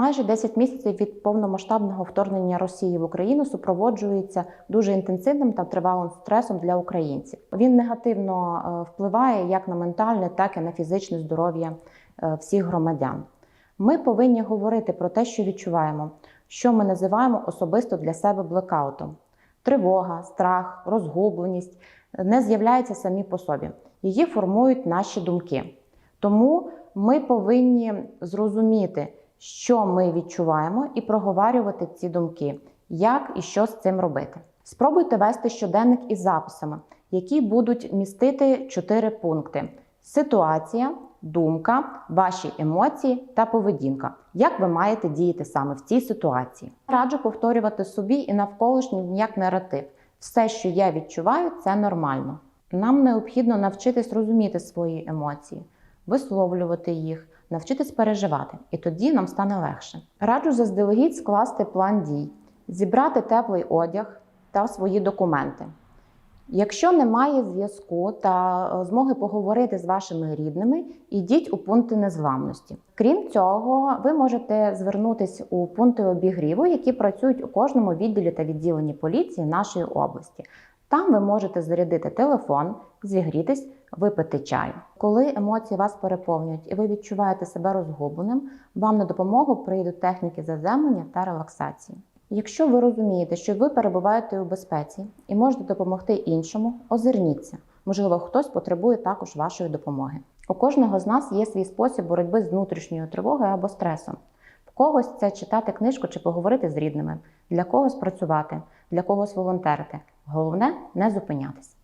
Майже 10 місяців від повномасштабного вторгнення Росії в Україну супроводжується дуже інтенсивним та тривалим стресом для українців. Він негативно е, впливає як на ментальне, так і на фізичне здоров'я е, всіх громадян. Ми повинні говорити про те, що відчуваємо, що ми називаємо особисто для себе блекаутом. Тривога, страх, розгубленість не з'являються самі по собі. Її формують наші думки. Тому ми повинні зрозуміти, що ми відчуваємо, і проговорювати ці думки, як і що з цим робити. Спробуйте вести щоденник із записами, які будуть містити чотири пункти: ситуація, думка, ваші емоції та поведінка. Як ви маєте діяти саме в цій ситуації? Раджу повторювати собі і навколишнім як наратив. Все, що я відчуваю, це нормально. Нам необхідно навчитись розуміти свої емоції, висловлювати їх, навчитись переживати, і тоді нам стане легше. Раджу заздалегідь скласти план дій, зібрати теплий одяг та свої документи. Якщо немає зв'язку та е, змоги поговорити з вашими рідними, ідіть у пункти незламності. Крім цього, ви можете звернутися у пункти обігріву, які працюють у кожному відділі та відділенні поліції нашої області. Там ви можете зарядити телефон, зігрітись, випити чаю. Коли емоції вас переповнюють і ви відчуваєте себе розгубленим, вам на допомогу прийдуть техніки заземлення та релаксації. Якщо ви розумієте, що ви перебуваєте у безпеці і можете допомогти іншому, озирніться. Можливо, хтось потребує також вашої допомоги. У кожного з нас є свій спосіб боротьби з внутрішньою тривогою або стресом. В когось це читати книжку чи поговорити з рідними, для когось працювати, для когось волонтерити. Головне не зупинятись.